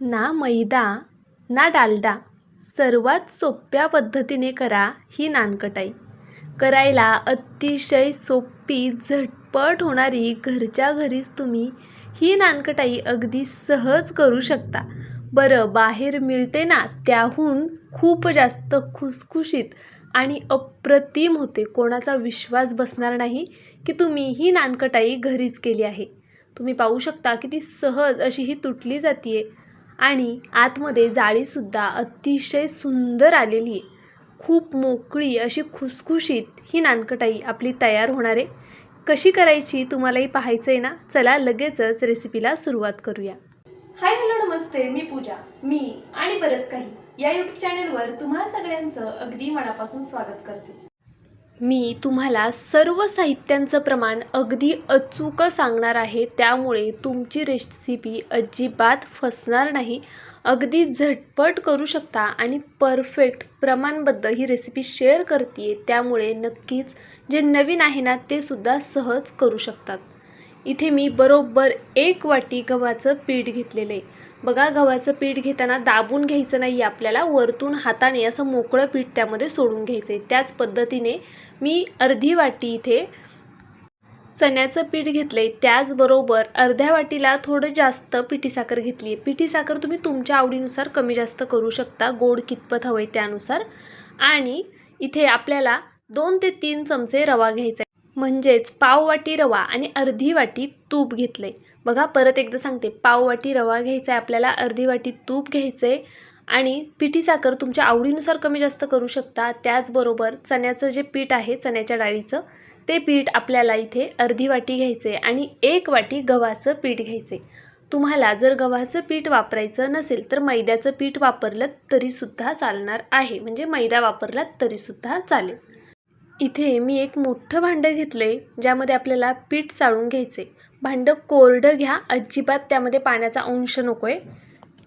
ना मैदा ना डालडा सर्वात सोप्या पद्धतीने करा ही नानकटाई. करायला अतिशय सोपी झटपट होणारी घरच्या घरीच तुम्ही ही नानकटाई अगदी सहज करू शकता. बरं बाहेर मिळते ना त्याहून खूप जास्त खुसखुशीत आणि अप्रतिम होते. कोणाचा विश्वास बसणार नाही की तुम्ही ही नानकटाई घरीच केली आहे. तुम्ही पाहू शकता की ती सहज अशी ही तुटली जाते आहे आणि आतमध्ये जाळीसुद्धा अतिशय सुंदर आलेली आहे. खूप मोकळी अशी खुसखुशीत ही नानकटाई आपली तयार होणार आहे. कशी करायची तुम्हालाही पाहायचं आहे ना? चला लगेचच रेसिपीला सुरुवात करूया. हाय हॅलो नमस्ते. मी पूजा. मी आणि बरंच काही या यूट्यूब चॅनलवर तुम्हा सगळ्यांचं अगदी मनापासून स्वागत करते. मी तुम्हाला सर्व साहित्यांचं प्रमाण अगदी अचूक सांगणार आहे त्यामुळे तुमची रेसिपी अजिबात फसणार नाही. अगदी झटपट करू शकता आणि परफेक्ट प्रमाणबद्ध ही रेसिपी शेअर करते त्यामुळे नक्कीच जे नवीन आहे ना ते सुद्धा सहज करू शकतात. इथे मी बरोबर एक वाटी गव्हाचं पीठ घेतलेलं आहे. बघा गव्हाचं पीठ घेताना दाबून घ्यायचं नाही आपल्याला वरतून हाताने असं मोकळं पीठ त्यामध्ये सोडून घ्यायचं आहे त्याच पद्धतीने मी अर्धी वाटी इथे चण्याचं पीठ घेतलं आहे त्याचबरोबर अर्ध्या वाटीला थोडं जास्त पिठी साखर घेतली आहे पिठी साखर तुम्ही तुमच्या आवडीनुसार कमी जास्त करू शकता गोड कितपत हवं आहे त्यानुसार. आणि इथे आपल्याला दोन ते तीन चमचे रवा घ्यायचा आहे. म्हणजेच पाव वाटी रवा आणि अर्धी वाटी तूप घेतलं आहे बघा परत एकदा सांगते. पाव वाटी रवा घ्यायचा आहे आपल्याला अर्धी वाटी तूप घ्यायचं आहे आणि पिठी साखर तुमच्या आवडीनुसार कमी जास्त करू शकता. त्याचबरोबर चण्याचं जे पीठ आहे चण्याच्या डाळीचं ते पीठ आपल्याला इथे अर्धी वाटी घ्यायचं आहे आणि एक वाटी गव्हाचं पीठ घ्यायचं आहे तुम्हाला जर गव्हाचं पीठ वापरायचं नसेल तर मैद्याचं पीठ वापरलं तरीसुद्धा चालणार आहे. म्हणजे मैदा वापरलात तरीसुद्धा चालेल. इथे मी एक मोठं भांडं घेतलं आहे ज्यामध्ये आपल्याला पीठ चाळून घ्यायचं आहे भांडं कोरडं घ्या अजिबात त्यामध्ये पाण्याचा अंश नको आहे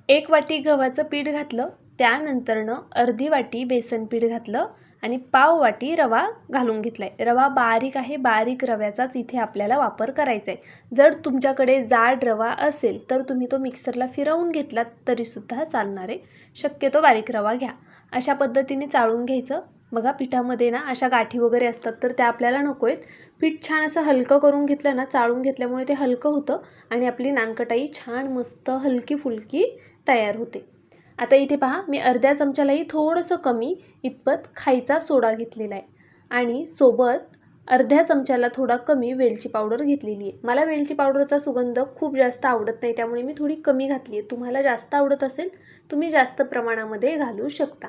एक वाटी गव्हाचं पीठ घातलं त्यानंतरनं अर्धी वाटी बेसन पीठ घातलं आणि पाव वाटी रवा घालून घेतला आहे रवा बारीक आहे बारीक रव्याचाच इथे आपल्याला वापर करायचा आहे जर तुमच्याकडे जाड रवा असेल तर तुम्ही तो मिक्सरला फिरवून घेतलात तरीसुद्धा चालणार. आहे शक्यतो बारीक रवा घ्या. अशा पद्धतीने चाळून घ्यायचं. बघा पिठामध्ये ना अशा गाठी वगैरे असतात तर त्या आपल्याला नको आहेत पीठ छान असं हलकं करून घेतलं ना चाळून घेतल्यामुळे ते हलकं होतं आणि आपली नानकटाई छान मस्त हलकी फुलकी तयार होते. आता इथे पहा मी अर्ध्या चमच्यालाही थोडंसं कमी इतपत खायचा सोडा घेतलेला आहे. आणि सोबत अर्ध्या चमच्याला थोडा कमी वेलची पावडर घेतलेली आहे. मला वेलची पावडरचा सुगंध खूप जास्त आवडत नाही त्यामुळे मी थोडी कमी घातली आहे. तुम्हाला जास्त आवडत असेल तुम्ही जास्त प्रमाणामध्ये घालू शकता.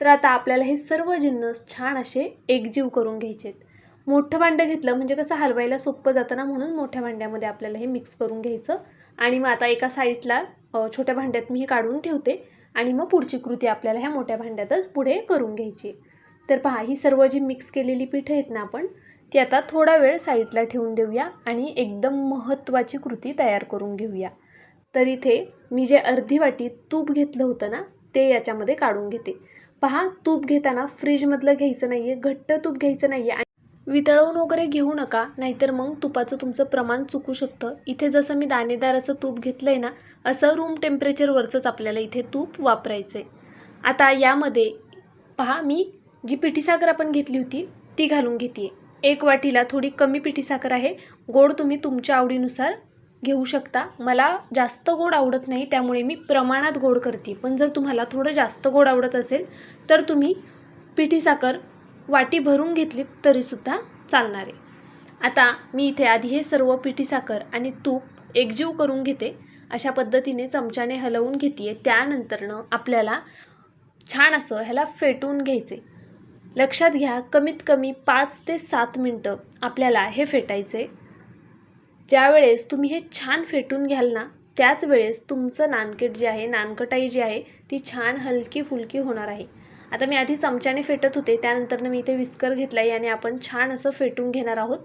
तर आता आपल्याला हे सर्व जिन्नस छान असे एकजीव करून घ्यायचे आहेत मोठं भांडं घेतलं म्हणजे कसं हलवायला सोपं जातं ना म्हणून मोठ्या भांड्यामध्ये आपल्याला हे मिक्स करून घ्यायचं. आणि मग आता एका साईडला छोट्या भांड्यात मी हे काढून ठेवते. आणि मग पुढची कृती आपल्याला ह्या मोठ्या भांड्यातच पुढे करून घ्यायची. तर पहा ही सर्व जी मिक्स केलेली पिठं आहेत ना आपण ती आता थोडा वेळ साईडला ठेवून देऊया आणि एकदम महत्त्वाची कृती तयार करून घेऊया. तर इथे मी जे अर्धी वाटी तूप घेतलं होतं ना ते याच्यामध्ये काढून घेते. पहा तूप घेताना फ्रीजमधलं घ्यायचं नाही आहे घट्ट तूप घ्यायचं नाही आहे वितळवून वगैरे घेऊ नका नाहीतर मग तुपाचं तुमचं प्रमाण चुकू शकतं. इथे जसं मी दाणेदार असं तूप घेतलं आहे ना असं रूम टेम्परेचरवरचंच आपल्याला इथे तूप वापरायचं आहे आता यामध्ये पहा मी जी पिठी साखर आपण घेतली होती ती घालून घेते एक वाटीला थोडी कमी पिठी साखर आहे. गोड तुम्ही तुमच्या आवडीनुसार घेऊ शकता. मला जास्त गोड आवडत नाही त्यामुळे मी प्रमाणात गोड करते. पण जर तुम्हाला थोडं जास्त गोड आवडत असेल तर तुम्ही पिठी साखर वाटी भरून घेतलीत तरीसुद्धा चालणार आहे. आता मी इथे आधी हे सर्व पिठी साखर आणि तूप एकजीव करून घेते. अशा पद्धतीने चमच्याने हलवून घेते त्यानंतरनं आपल्याला छान असं ह्याला फेटून घ्यायचे. लक्षात घ्या कमीत कमी पाच ते सात मिनटं आपल्याला हे फेटायचे. ज्यावेळेस तुम्ही हे छान फेटून घ्याल ना त्याच वेळेस तुमचं नानकेट जे आहे नानकटाई जी आहे ती छान हलकी फुलकी होणार आहे. आता मी आधी चमच्याने फेटत होते त्यानंतरनं मी इथे विस्कर घेतला आहे याने आपण छान असं फेटून घेणार आहोत.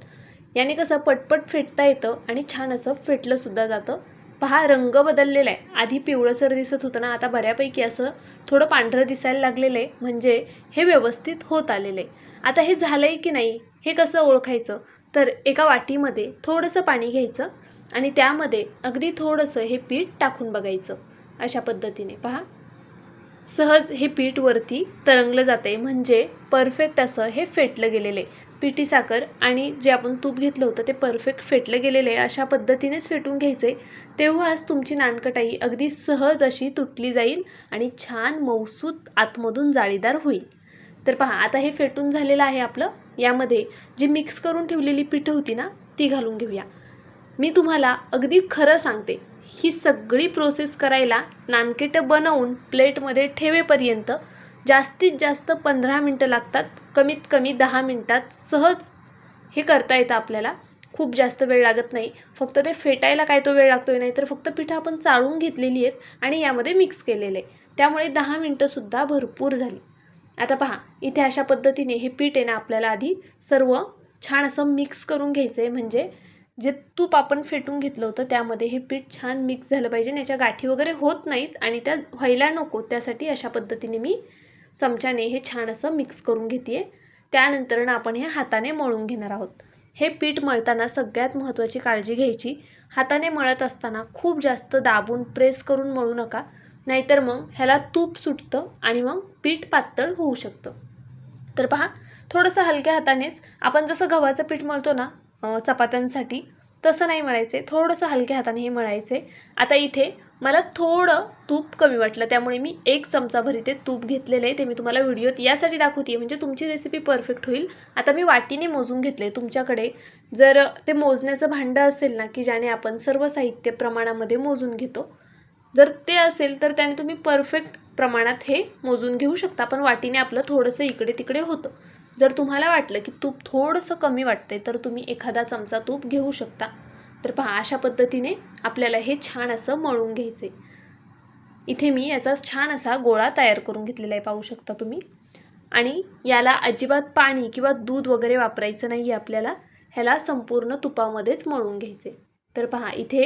याने कसं पटपट फेटता येतं आणि छान असं फेटलंसुद्धा जातं. पहा रंग बदललेला आहे. आधी पिवळंसर दिसत होतं ना आता बऱ्यापैकी असं थोडं पांढरं दिसायला लागलेलं आहे. म्हणजे हे व्यवस्थित होत आलेलं आहे. आता हे झालं आहे की नाही हे कसं ओळखायचं? तर एका वाटीमध्ये थोडंसं पाणी घ्यायचं आणि त्यामध्ये अगदी थोडंसं हे पीठ टाकून बघायचं अशा पद्धतीने. पहा. सहज हे पीठ वरती तरंगलं जातं आहे म्हणजे परफेक्ट असं हे फेटलं गेलेलं आहे पिठी साखर आणि जे आपण तूप घेतलं होतं ते परफेक्ट फेटलं गेलेलं आहे अशा पद्धतीनेच फेटून घ्यायचं आहे तेव्हाच तुमची नानकटाई अगदी सहज अशी तुटली जाईल आणि छान मौसूत आतमधून जाळीदार होईल. तर पहा आता हे फेटून झालेलं आहे आपलं. यामध्ये जी मिक्स करून ठेवलेली पिठं होती ना ती घालून घेऊया. मी तुम्हाला अगदी खरं सांगते ही सगळी प्रोसेस करायला नानकेटं बनवून प्लेटमध्ये ठेवेपर्यंत जास्तीत जास्त पंधरा मिनटं लागतात. कमीत कमी दहा मिनटात सहज हे करता येतं आपल्याला. खूप जास्त वेळ लागत नाही. फक्त ते फेटायला काय तो वेळ लागतो आहे नाही तर फक्त पिठं आपण चाळून घेतलेली आहेत आणि यामध्ये मिक्स केलेलं आहे. त्यामुळे दहा मिनटंसुद्धा भरपूर झाली. आता पहा इथे अशा पद्धतीने हे पीठ आहे ना आपल्याला आधी सर्व छान असं मिक्स करून घ्यायचं आहे म्हणजे जे तूप आपण फेटून घेतलं होतं त्यामध्ये हे पीठ छान मिक्स झालं पाहिजे याच्या गाठी वगैरे होत नाहीत आणि त्या व्हायला नको. त्यासाठी अशा पद्धतीने मी चमच्याने हे छान असं मिक्स करून घेते त्यानंतर आपण हे हाताने मळून घेणार आहोत. हे पीठ मळताना सगळ्यात महत्त्वाची काळजी घ्यायची. हाताने मळत असताना खूप जास्त दाबून प्रेस करून मळू नका. नाहीतर मग ह्याला तूप सुटतं आणि मग पीठ पातळ होऊ शकतं. तर पहा थोडंसं हलक्या हातानेच आपण जसं गव्हाचं पीठ मळतो ना चपात्यांसाठी तसं नाही मळायचे. थोडंसं हलक्या हाताने हे मळायचे. आता इथे मला थोडं तूप कमी वाटलं त्यामुळे मी एक चमचाभर इथे तूप घेतलेलं आहे ते मी तुम्हाला व्हिडिओत यासाठी दाखवते म्हणजे तुमची रेसिपी परफेक्ट होईल. आता मी वाटीने मोजून घेतले तुमच्याकडे. जर ते मोजण्याचं भांडं असेल ना की ज्याने आपण सर्व साहित्य प्रमाणामध्ये मोजून घेतो जर ते असेल तर त्याने तुम्ही परफेक्ट प्रमाणात हे मोजून घेऊ शकता. पण वाटीने आपलं थोडंसं इकडे तिकडे होतं. जर तुम्हाला वाटलं की तूप थोडंसं कमी वाटते तर तुम्ही एखादा चमचा तूप घेऊ शकता. तर पहा अशा पद्धतीने आपल्याला हे छान असं मळून घ्यायचे इथे मी याचा छान असा गोळा तयार करून घेतलेला आहे पाहू शकता तुम्ही. आणि याला अजिबात पाणी किंवा दूध वगैरे वापरायचं नाही आहे आपल्याला. ह्याला संपूर्ण तुपामध्येच मळून घ्यायचे तर पहा इथे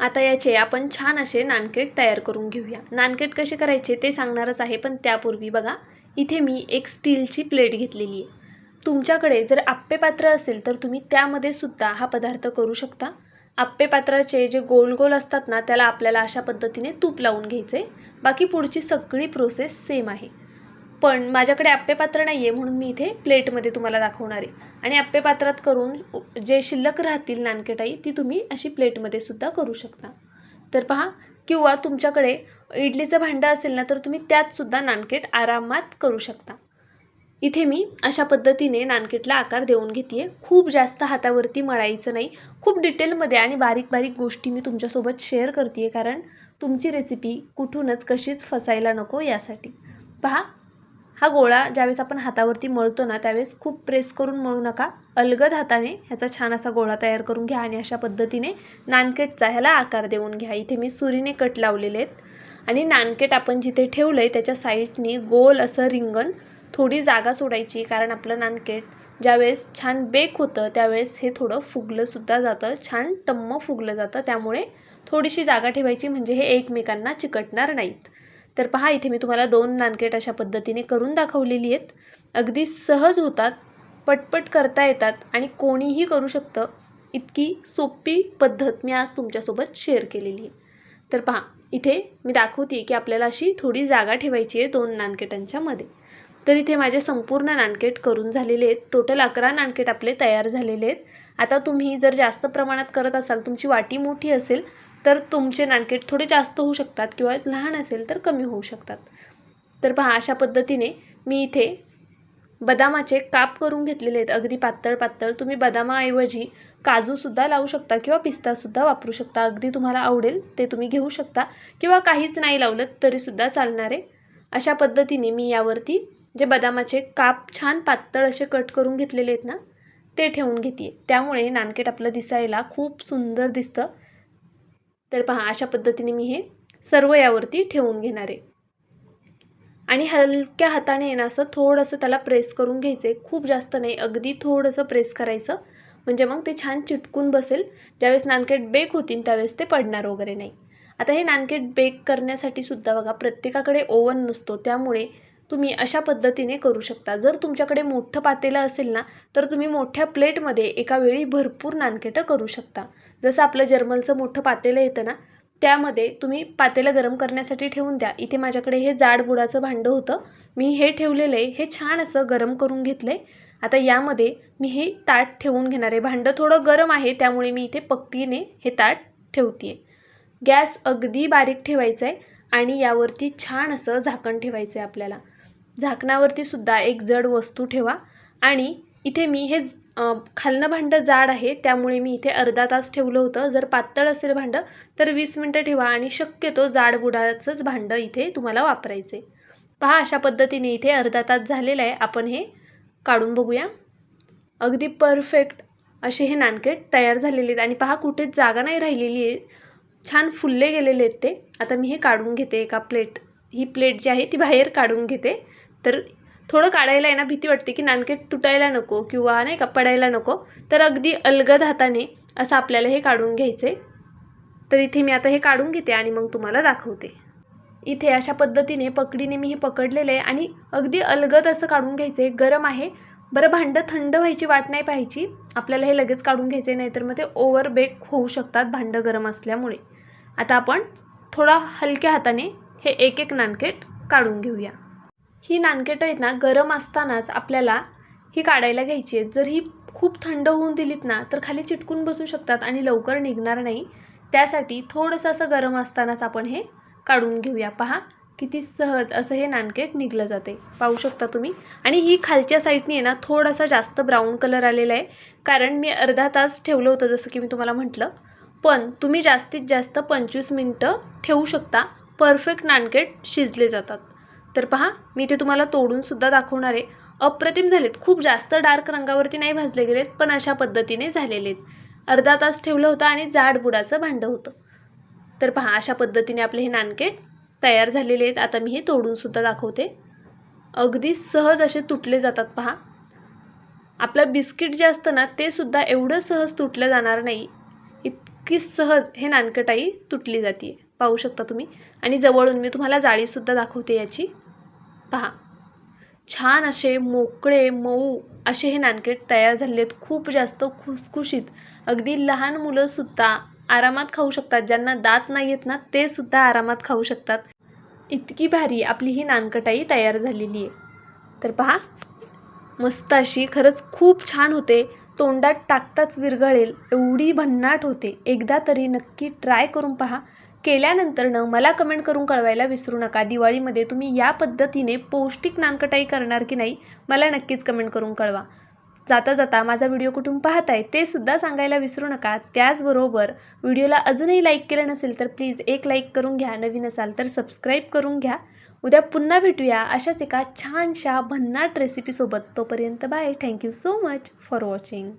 आता याचे आपण छान असे नानकेट तयार करून घेऊया. नानकेट कसे करायचे ते सांगणारच आहे पण त्यापूर्वी बघा इथे मी एक स्टीलची प्लेट घेतलेली आहे. तुमच्याकडे जर आप्पे पात्र असेल तर तुम्ही त्यामध्ये सुद्धा हा पदार्थ करू शकता. आप्पे पात्राचे जे गोल गोल असतात ना त्याला आपल्याला अशा पद्धतीने तूप लावून घ्यायचे बाकी पुढची सगळी प्रोसेस सेम आहे. पण माझ्याकडे आप्पे पात्र नाही आहे म्हणून मी इथे प्लेटमध्ये तुम्हाला दाखवणार आहे. आणि आप्पे पात्रात करून उ- जे शिल्लक राहतील नानकेटाई ती तुम्ही अशी प्लेटमध्ये सुद्धा करू शकता. तर पहा किंवा तुमच्याकडे इडलीचं भांडं असेल ना तर तुम्ही त्यातसुद्धा नानकेट आरामात करू शकता. इथे मी अशा पद्धतीने नानकेटला आकार देऊन घेते खूप जास्त हातावरती मळायचं नाही. खूप डिटेलमध्ये आणि बारीक बारीक गोष्टी मी तुमच्यासोबत शेअर करते कारण तुमची रेसिपी कुठूनच कशीच फसायला नको यासाठी. पहा हा गोळा ज्यावेळेस आपण हातावरती मळतो ना त्यावेळेस खूप प्रेस करून मळू नका. अलगद हाताने ह्याचा छान असा गोळा तयार करून घ्या आणि अशा पद्धतीने नानकेटचा ह्याला आकार देऊन घ्या. इथे मी सुरीने कट लावलेले आहेत. आणि नानकेट आपण जिथे ठेवलं आहे त्याच्या साईडनी गोल असं रिंगण थोडी जागा सोडायची कारण आपलं नानकेट ज्यावेळेस छान बेक होतं त्यावेळेस हे थोडं फुगलंसुद्धा जातं छान टम्म फुगलं जातं. त्यामुळे थोडीशी जागा ठेवायची म्हणजे हे एकमेकांना चिकटणार नाहीत. तर पहा इथे मी तुम्हाला दोन नानकेट अशा पद्धतीने करून दाखवलेली आहेत. अगदी सहज होतात पटपट करता येतात आणि कोणीही करू शकतं. इतकी सोपी पद्धत मी आज तुमच्यासोबत शेअर केलेली आहे. तर पहा इथे मी दाखवते की आपल्याला अशी थोडी जागा ठेवायची आहे दोन नानकेटांच्या मध्ये. तर इथे माझे संपूर्ण नानकेट करून झालेले आहेत. टोटल अकरा नानकेट आपले तयार झालेले आहेत. आता तुम्ही जर जास्त प्रमाणात करत असाल तुमची वाटी मोठी असेल तर तुमचे नाणकेट थोडे जास्त होऊ शकतात किंवा लहान असेल तर कमी होऊ शकतात. तर पहा अशा पद्धतीने मी इथे बदामाचे काप करून घेतलेले आहेत. अगदी पातळ पातळ तुम्ही बदामाऐवजी काजूसुद्धा लावू शकता किंवा पिस्तासुद्धा वापरू शकता. अगदी तुम्हाला आवडेल ते तुम्ही घेऊ शकता. किंवा काहीच नाही लावलं तरीसुद्धा चालणार. आहे अशा पद्धतीने मी यावरती जे बदामाचे काप छान पातळ असे कट करून घेतलेले आहेत ना ते ठेवून घेते त्यामुळे नानकेट आपलं दिसायला खूप सुंदर दिसतं. तर पहा अशा पद्धतीने मी हे सर्व यावरती ठेवून घेणार आहे. आणि हलक्या हाताने आहे असं थोडंसं त्याला प्रेस करून घ्यायचं आहे खूप जास्त नाही अगदी थोडंसं प्रेस करायचं. म्हणजे मग ते छान चिटकून बसेल. ज्यावेळेस नानकेट बेक होतील त्यावेळेस ते पडणार वगैरे नाही. आता हे नानकेट बेक करण्यासाठी सुद्धा बघा प्रत्येकाकडे ओव्हन नसतो. त्यामुळे तुम्ही अशा पद्धतीने करू शकता. जर तुमच्याकडे मोठं पातेलं असेल ना तर तुम्ही मोठ्या प्लेटमध्ये एका वेळी भरपूर नानकेटं करू शकता. जसं आपलं जर्मलचं मोठं पातेलं येतं ना त्यामध्ये तुम्ही पातेलं गरम करण्यासाठी ठेवून द्या. इथे माझ्याकडे हे जाड बुडाचं भांडं होतं. मी हे ठेवलेलं आहे. हे छान असं गरम करून घेतलं आहे आता यामध्ये मी हे ताट ठेवून घेणार आहे. भांडं थोडं गरम आहे त्यामुळे मी इथे पट्टीने हे ताट ठेवते आहे गॅस अगदी बारीक ठेवायचा आहे आणि यावरती छान असं झाकण ठेवायचं आहे आपल्याला. झाकणावरती सुद्धा एक जड वस्तू ठेवा. आणि इथे मी हे खालनं भांडं जाड आहे त्यामुळे मी इथे अर्धा तास ठेवलं होतं. जर पातळ असेल भांडं तर वीस मिनटं ठेवा आणि शक्यतो जाड बुडाचंच भांडं इथे तुम्हाला वापरायचं. आहे पहा अशा पद्धतीने इथे अर्धा तास झालेला आहे. आपण हे काढून बघूया. अगदी परफेक्ट असे हे नानकेट तयार झालेले आहेत. आणि पहा कुठेच जागा नाही राहिलेली आहे. छान फुलले गेलेले आहेत ते. आता मी हे काढून घेते एका प्लेट. ही प्लेट जी आहे ती बाहेर काढून घेते. तर थोडं काढायला आहे ना भीती वाटते की नानकेट तुटायला नको किंवा नाही का पडायला नको. तर अगदी अलगद हाताने असं आपल्याला हे काढून घ्यायचं आहे तर इथे मी आता हे काढून घेते आणि मग तुम्हाला दाखवते. इथे अशा पद्धतीने पकडीने मी हे पकडलेलं आहे आणि अगदी अलगद असं काढून घ्यायचं आहे गरम आहे. बरं भांडं थंड व्हायची वाट नाही पाहायची. आपल्याला हे लगेच काढून घ्यायचे नाही तर मग ते ओव्हर बेक होऊ शकतात भांडं गरम असल्यामुळे. आता आपण थोडा हलक्या हाताने हे एक एक नानकेट काढून घेऊया. ही नानकेटं आहेत ना गरम असतानाच आपल्याला ही काढायला घ्यायची आहेत. जर ही खूप थंड होऊन दिलीत ना तर खाली चिटकून बसू शकतात आणि लवकर निघणार नाही. त्यासाठी थोडंसं असं गरम असतानाच आपण हे काढून घेऊया. पहा किती सहज असं हे नानकेट निघलं जाते. पाहू शकता तुम्ही? आणि ही खालच्या साईडनी आहे ना थोडासा जास्त ब्राऊन कलर आलेला आहे. कारण मी अर्धा तास ठेवलं होतं जसं की मी तुम्हाला म्हटलं. पण तुम्ही जास्तीत जास्त पंचवीस मिनटं ठेवू शकता. परफेक्ट नानकेट शिजले जातात. तर पहा मी ते तुम्हाला तोडूनसुद्धा दाखवणार आहे. अप्रतिम झालेत. खूप जास्त डार्क रंगावरती नाही भाजले गेलेत पण अशा पद्धतीने झालेले आहेत अर्धा तास ठेवलं होतं आणि जाड बुडाचं भांडं होतं. तर पहा अशा पद्धतीने आपले हे नानकेट तयार झालेले आहेत. आता मी हे तोडूनसुद्धा दाखवते. अगदी सहज असे तुटले जातात पहा. आपलं बिस्किट जे असतं ना ते सुद्धा एवढं सहज तुटलं जाणार नाही. इतकी सहज हे नानकटाई तुटली जाते पाहू शकता तुम्ही. आणि जवळून मी तुम्हाला जाळीसुद्धा दाखवते याची. पहा. छान असे मोकळे मऊ असे हे नानकेट तयार झालेले आहेत खूप जास्त खुसखुशीत. अगदी लहान मुलंसुद्धा आरामात खाऊ शकतात. ज्यांना दात नाही आहेत ना ते सुद्धा आरामात खाऊ शकतात. इतकी भारी आपली ही नानकटाई तयार झालेली आहे. तर पहा. मस्त अशी खरंच खूप छान होते. तोंडात टाकताच विरघळेल. एवढी भन्नाट होते. एकदा तरी नक्की ट्राय करून पहा. केल्यानंतरनं मला कमेंट करून कळवायला विसरू नका. दिवाळीमध्ये तुम्ही या पद्धतीने पौष्टिक नानकटाई करणार की नाही मला नक्कीच कमेंट करून कळवा. जाता जाता माझा व्हिडिओ कुठून पाहताय ते सुद्धा सांगायला विसरू नका. त्याचबरोबर व्हिडिओला अजूनही लाईक केलं नसेल तर प्लीज एक लाईक करून घ्या. नवीन असाल तर सबस्क्राईब करून घ्या. उद्या पुन्हा भेटूया अशाच एका छानशा भन्नाट रेसिपीसोबत तोपर्यंत bye thank you so much for watching